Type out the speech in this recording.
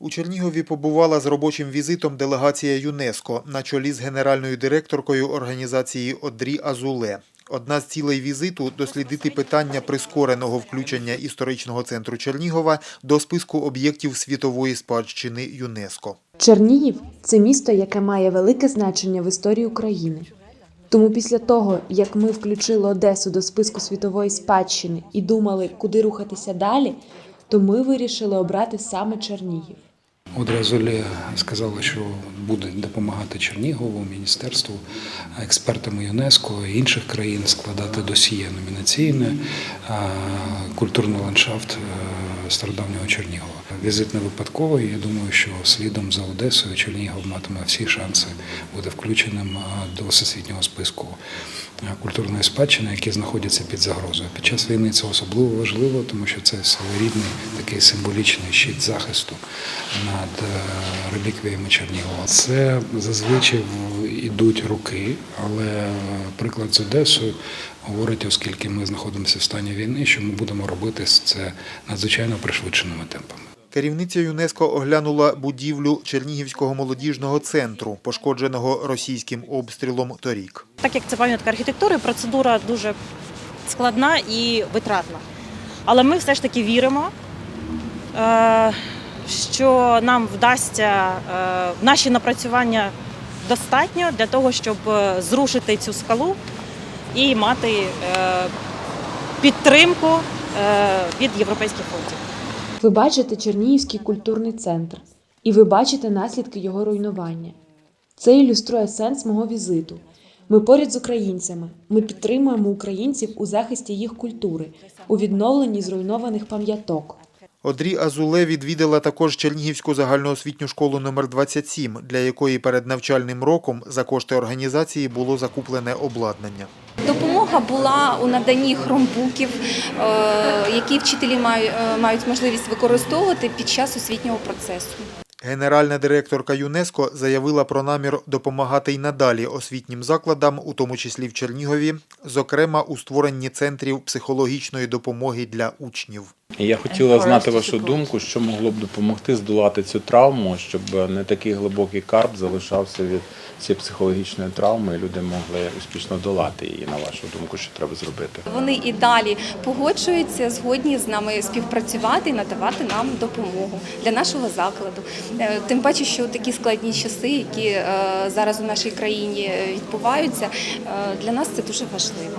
У Чернігові побувала з робочим візитом делегація ЮНЕСКО на чолі з генеральною директоркою організації Одрі Азуле. Одна з цілей візиту – дослідити питання прискореного включення історичного центру Чернігова до списку об'єктів світової спадщини ЮНЕСКО. Чернігів це місто, яке має велике значення в історії України. Тому після того, як ми включили Одесу до списку світової спадщини і думали, куди рухатися далі, то ми вирішили обрати саме Чернігів. Одра Золі сказала, що буде допомагати Чернігову, міністерству, експертам ЮНЕСКО і інших країн складати досьє номінаційне культурний ландшафт е, стародавнього Чернігова. Візит не випадковий. Я думаю, що слідом за Одесою Чернігов матиме всі шанси бути включеним до всесвітнього списку культурної спадщини, які знаходяться під загрозою. Під час війни це особливо важливо, тому що це своєрідний такий символічний щит захисту над е, реліквіями Чернігова. Це зазвичай ідуть роки, але е, приклад з Одесою говорить, оскільки ми знаходимося в стані війни, що ми будемо робити це надзвичайно пришвидшеними темпами. Керівниця ЮНЕСКО оглянула будівлю Чернігівського молодіжного центру, пошкодженого російським обстрілом торік. Так як це пам'ятка архітектури, процедура дуже складна і витратна. Але ми все ж таки віримо, е, що нам вдасться е, наші напрацювання достатньо для того, щоб е, зрушити цю скалу і мати е, підтримку від європейських фондів. Ви бачите Чернігівський культурний центр, і ви бачите наслідки його руйнування. Це ілюструє сенс мого візиту. Ми поряд з українцями. Ми підтримуємо українців у захисті їх культури, у відновленні зруйнованих пам'яток. Одрі Азуле відвідала також Чернігівську загальноосвітню школу номер 27, для якої перед навчальним роком за кошти організації було закуплене обладнання. Допомога була у наданні хромбуків, е, які вчителі мають, мають можливість використовувати під час освітнього процесу. Генеральна директорка ЮНЕСКО заявила про намір допомагати й надалі освітнім закладам, у тому числі в Чернігові, зокрема у створенні центрів психологічної допомоги для учнів. І Я хотіла знати вашу думку, що могло б допомогти здолати цю травму, щоб не такий глибокий карп залишався від цієї психологічної травми, і люди могли успішно долати її. На вашу думку, що треба зробити? Вони і далі погоджуються, згодні з нами співпрацювати і надавати нам допомогу для нашого закладу. Е, Тим паче, що такі складні часи, які е, зараз у нашій країні відбуваються, е, для нас це дуже важливо.